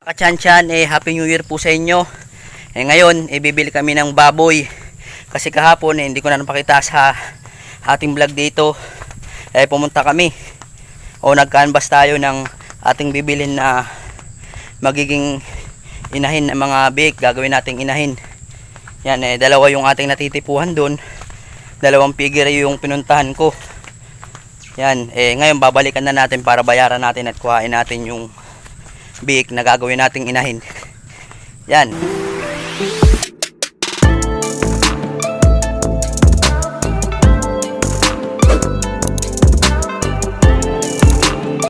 Kachanchan, eh, Happy New Year po sa inyo. Eh, ngayon, eh, kami ng baboy. Kasi kahapon, eh, hindi ko na napakita sa ating vlog dito. Eh, pumunta kami. O nag-canvas tayo ng ating bibilin na magiging inahin ng mga bake. Gagawin nating inahin. Yan, eh, dalawa yung ating natitipuhan doon. Dalawang figure yung pinuntahan ko. Yan, eh, ngayon babalikan na natin para bayaran natin at kuhain natin yung biik na gagawin nating inahin. Yan.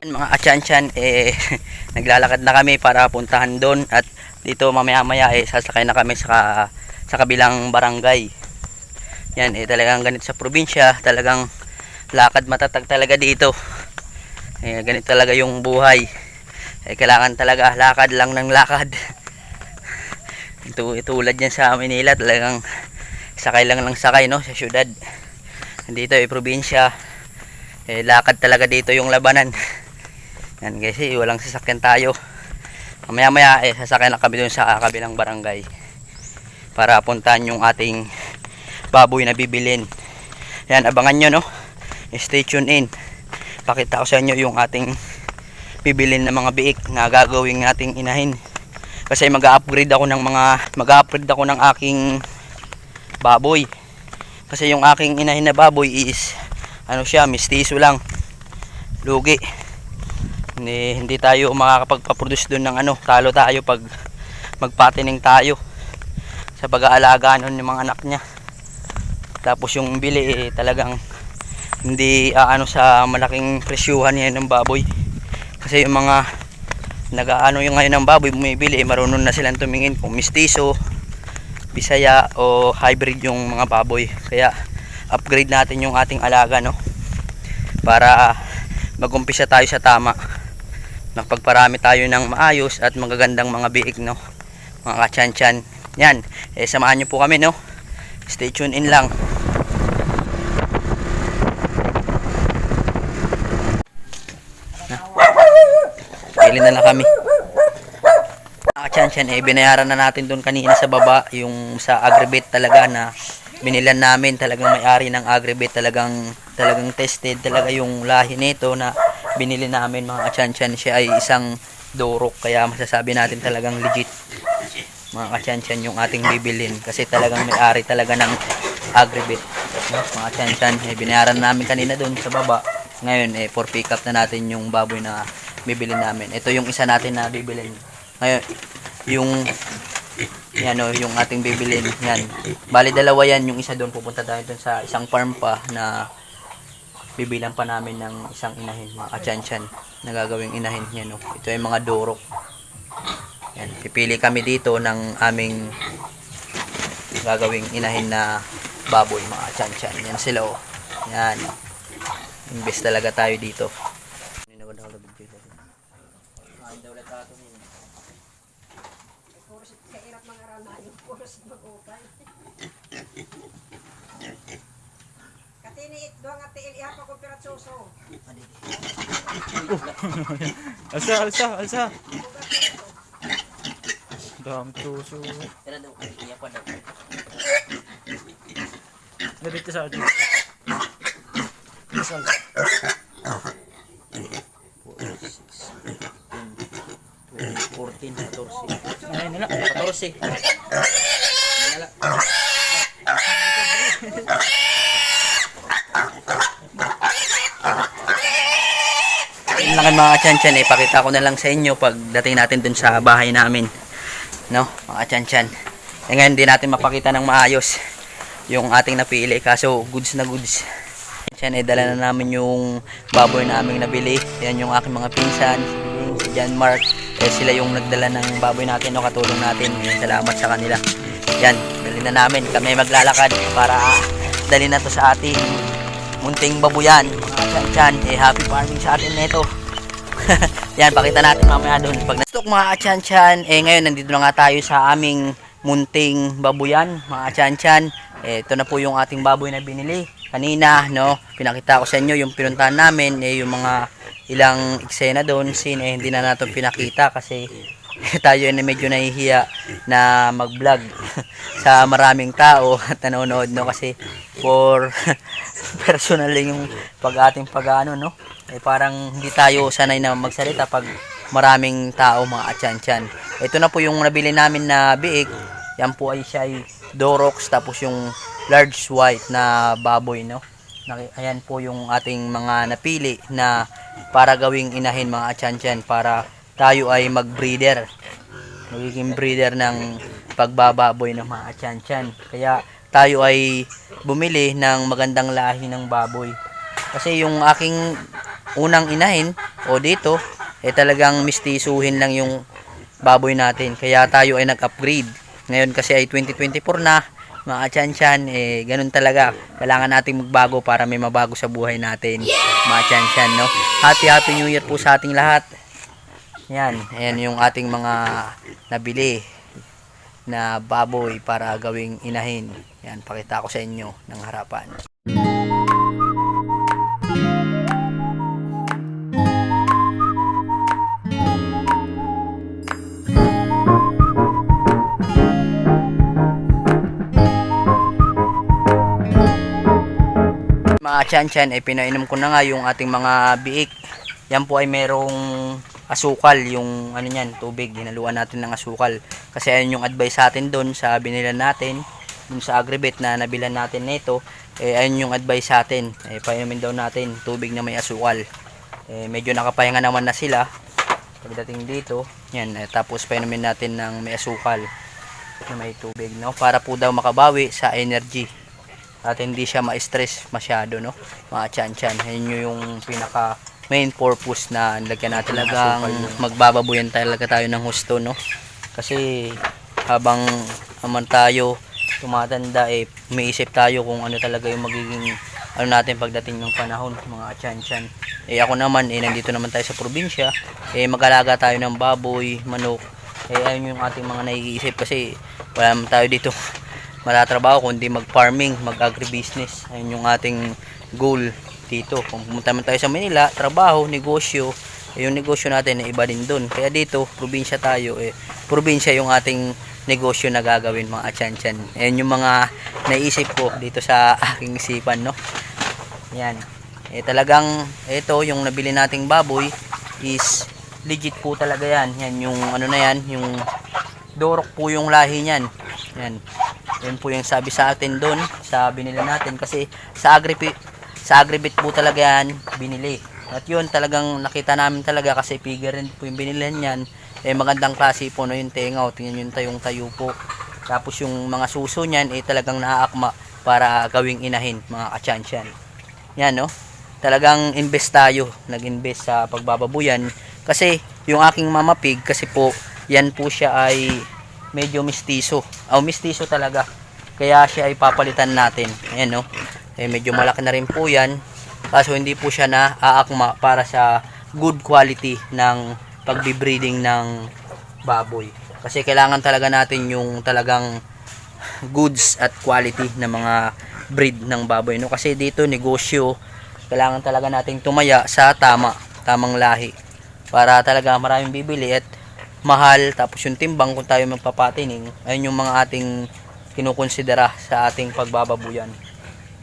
Mga atyansyan, eh, naglalakad na kami para puntahan doon at dito mamaya maya eh, sasakay na kami sa, sa kabilang barangay. Yan, eh, talagang ganito sa probinsya, talagang lakad matatag talaga dito. Eh, ganito talaga yung buhay eh kailangan talaga lakad lang ng lakad. Ito itulad yan sa Manila talagang sakay lang ng sakay no sa syudad. Dito eh probinsya. Eh lakad talaga dito yung labanan. Yan kasi walang sasakyan tayo. Mamaya maya eh sasakyan na kami dun sa kabilang barangay para puntahan yung ating baboy na bibilin. Yan abangan nyo no? Stay tuned in. Pakita ko sa inyo yung ating bibilin ng mga biik na gagawin nating inahin. Kasi mag-upgrade ako ng mga mag-upgrade ako ng aking baboy. Kasi yung aking inahin na baboy is ano siya mistiso lang. Lugi. Hindi, hindi tayo makakapagpaproduce doon ng ano talo tayo pag magpatining tayo sa pag-aalaga nun yung mga anak niya. Tapos yung bili eh, talagang hindi ah, ano sa malaking presyuhan yan ng baboy kasi yung mga nagaano yung ngayon ng baboy bumibili eh, marunong na silang tumingin kung mistiso bisaya o hybrid yung mga baboy. Kaya upgrade natin yung ating alaga no? Para magumpisa tayo sa tama. Magpagparami tayo ng maayos at magagandang mga biik no? Mga kachanchan. Yan eh samahan nyo po kami no? Stay tuned in lang Pili na lang kami. Nakachansyan eh, binayaran na natin doon kanina sa baba, yung sa agribit talaga na binilan namin, talagang may-ari ng agribit, talagang talagang tested talaga yung lahi nito na binili namin mga kachansyan. Siya ay isang dorok, kaya masasabi natin talagang legit mga kachansyan yung ating bibilin kasi talagang may-ari talaga ng agribit. No? Mga kachansyan, eh, binayaran namin kanina doon sa baba. Ngayon, eh, for pick up na natin yung baboy na bibili namin. Ito yung isa natin na bibilin. Ngayon, yung yan o, yung ating bibilin. Yan. Bali dalawa yan. Yung isa doon pupunta tayo doon sa isang farm pa na bibilan pa namin ng isang inahin, mga kachansyan na gagawing inahin yan o. Ito yung mga dorok. Yan. Pipili kami dito ng aming gagawing inahin na baboy, mga kachansyan. Yan sila o. Yan. Invest talaga tayo dito. Katini doang ati iliha pa ko piratsoso. Alsa, alsa, alsa. Dami tuso. Tara daw, iya pa daw. Nabit sa atin. Isang. 14, 14. Ay, nila. 14. Wala. Yun lang mga kachanchan eh. Pakita ko na lang sa inyo pagdating natin dun sa bahay namin. No, mga kachanchan. Eh ngayon hindi natin mapakita ng maayos yung ating napili. Kaso goods na goods. Yan eh, dala na namin yung baboy namin nabili. Yan yung aking mga pinsan, John Mark. Eh, sila yung nagdala ng baboy natin, no, katulong natin. Yan, salamat sa kanila. Yan, dali na namin. Kami maglalakad para dali na to sa ating munting babuyan. Mga chan eh, happy farming sa atin nito. Yan, pakita natin mamaya doon. Pag nastok mga chan eh ngayon nandito na nga tayo sa aming munting babuyan, mga chan Eh, ito na po yung ating baboy na binili. Kanina, no, pinakita ko sa inyo yung pinuntahan namin, eh, yung mga ilang eksena doon, scene, eh, hindi na natin pinakita kasi tayo ay medyo nahihiya na mag-vlog sa maraming tao at nanonood no kasi for personal lang yung pag ating pag ano no. Eh parang hindi tayo sanay na magsalita pag maraming tao mga atyan ito na po yung nabili namin na biik. Yan po ay siya ay Dorox tapos yung large white na baboy no? Ayan po yung ating mga napili na para gawing inahin mga atyan para tayo ay mag-breeder. Magiging breeder ng pagbababoy ng mga atyan kaya tayo ay bumili ng magandang lahi ng baboy. Kasi yung aking unang inahin o dito eh talagang mistisuhin lang yung baboy natin. Kaya tayo ay nag-upgrade. Ngayon kasi ay 2024 na mga chanchan eh ganun talaga. Kailangan nating magbago para may mabago sa buhay natin. Mga chanchan no? Happy happy new year po sa ating lahat. Yan ayan yung ating mga nabili na baboy para gawing inahin. Yan pakita ko sa inyo ng harapan mga chan-chan, eh, pinainom ko na nga yung ating mga biik. Yan po ay merong asukal, yung ano yan, tubig. Hinaluan natin ng asukal. Kasi ayun yung advice sa atin doon sa binilan natin, dun sa agribet na nabilan natin nito. Eh, ayun yung advice sa atin. Eh, painumin daw natin tubig na may asukal. Eh, medyo nakapahinga naman na sila. Pagdating dito, yan, eh, tapos painumin natin ng may asukal na may tubig, no? Para po daw makabawi sa energy at hindi siya ma-stress masyado no? Mga chan chan yun yung pinaka main purpose na nilagyan natin talagang magbababuyan talaga tayo ng husto no? Kasi habang naman tayo tumatanda eh umiisip tayo kung ano talaga yung magiging ano natin pagdating ng panahon mga chan chan eh ako naman eh nandito naman tayo sa probinsya. Eh mag-alaga tayo ng baboy manok. Eh ayun yung ating mga naiisip kasi wala naman tayo dito matatrabaho kundi mag-farming, mag-agribusiness. Ayun yung ating goal dito. Kung pumunta man tayo sa Manila, trabaho, negosyo, eh, yung negosyo natin ay iba din doon. Kaya dito, probinsya tayo, eh, probinsya yung ating negosyo na gagawin mga atyan-tyan. Ayun yung mga naisip ko dito sa aking isipan, no? Yan. Eh, talagang, ito, yung nabili nating baboy is legit po talaga yan. Yan yung, ano na yan, yung dorok po yung lahi niyan. Yan. Yan po yung sabi sa atin doon sa binili natin kasi sa agribi sa agribit po talaga yan binili. At yun talagang nakita namin talaga kasi figure rin po yung binilihan niyan. Eh magandang klase po no yung tenga. O, tingnan yung tayong tayo po. Tapos yung mga suso niyan eh talagang naaakma para gawing inahin mga kachansyan. Yan no. Talagang invest tayo. Nag-invest sa pagbababuyan. Kasi yung aking mama pig kasi po yan po siya ay medyo mistiso. O mistiso talaga. Kaya siya ay papalitan natin. Ayan no. Eh medyo malaki na rin po yan. Kaso hindi po siya na aakma para sa good quality ng pagbe-breeding ng baboy. Kasi kailangan talaga natin yung talagang goods at quality ng mga breed ng baboy no kasi dito negosyo kailangan talaga nating tumaya sa tama tamang lahi para talaga maraming bibili at mahal tapos yung timbang kung tayo magpapatining ayun yung mga ating kinukonsidera sa ating pagbababuyan.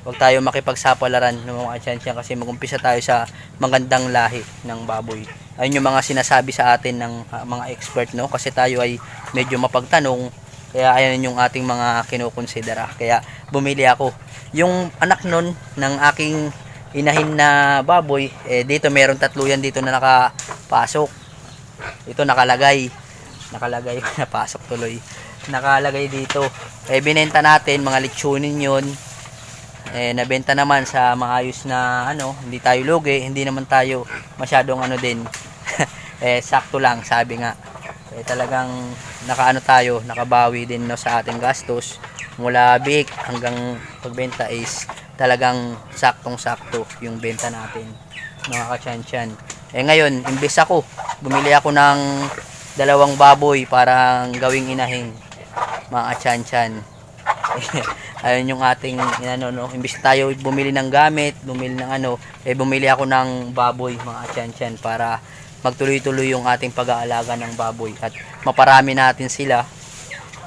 Huwag tayo makipagsapalaran ng mga atyansya kasi magumpisa tayo sa magandang lahi ng baboy. Ayun yung mga sinasabi sa atin ng ah, mga expert no? Kasi tayo ay medyo mapagtanong kaya ayan yung ating mga kinukonsidera. Kaya bumili ako. Yung anak nun ng aking inahin na baboy eh dito meron tatlo yan dito na nakapasok ito nakalagay. Nakalagay napasok tuloy. Nakalagay dito. Eh binenta natin mga litsunin yun. Eh nabenta naman sa maayos na ano hindi tayo lugi hindi naman tayo masyadong ano din. Eh sakto lang sabi nga. Eh talagang nakaano tayo nakabawi din no sa ating gastos. Mula big hanggang pagbenta is talagang saktong sakto yung benta natin mga kachansyan eh ngayon imbes ako bumili ako ng dalawang baboy para gawing inahin mga kachansyan ayun yung ating ano no imbis tayo bumili ng gamit bumili ng ano eh bumili ako ng baboy mga chanchan para magtuloy-tuloy yung ating pag-aalaga ng baboy at maparami natin sila.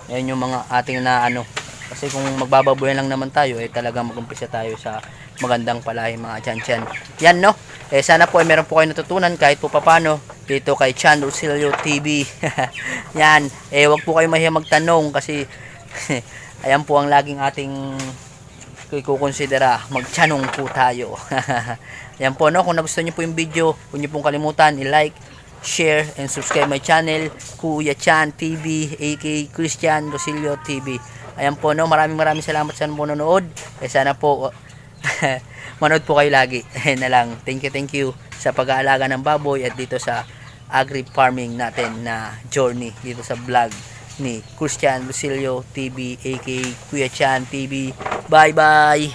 Yan yung mga ating na ano. Kasi kung magbababoy lang naman tayo, eh talagang mag-umpisa tayo sa magandang palahi mga chan chan. Yan no. Eh sana po ay meron po kayo natutunan kahit po papano dito kay Chan Rosilio TV. Yan. Eh wag po kayo mahiya magtanong kasi ayan po ang laging ating kukonsidera magchanong po tayo. Yan po no, kung nagustuhan niyo po yung video, huwag niyo pong kalimutan i-like, share, and subscribe my channel, Kuya Chan TV, aka Christian Rosilio TV. Ayan po no, maraming maraming salamat sa nanonood. Eh sana po manood po kayo lagi. Ayan na lang. Thank you, thank you sa pag-aalaga ng baboy at dito sa agri farming natin na journey dito sa vlog ni Christian Rosilio TV aka Kuya Chan TV. Bye bye.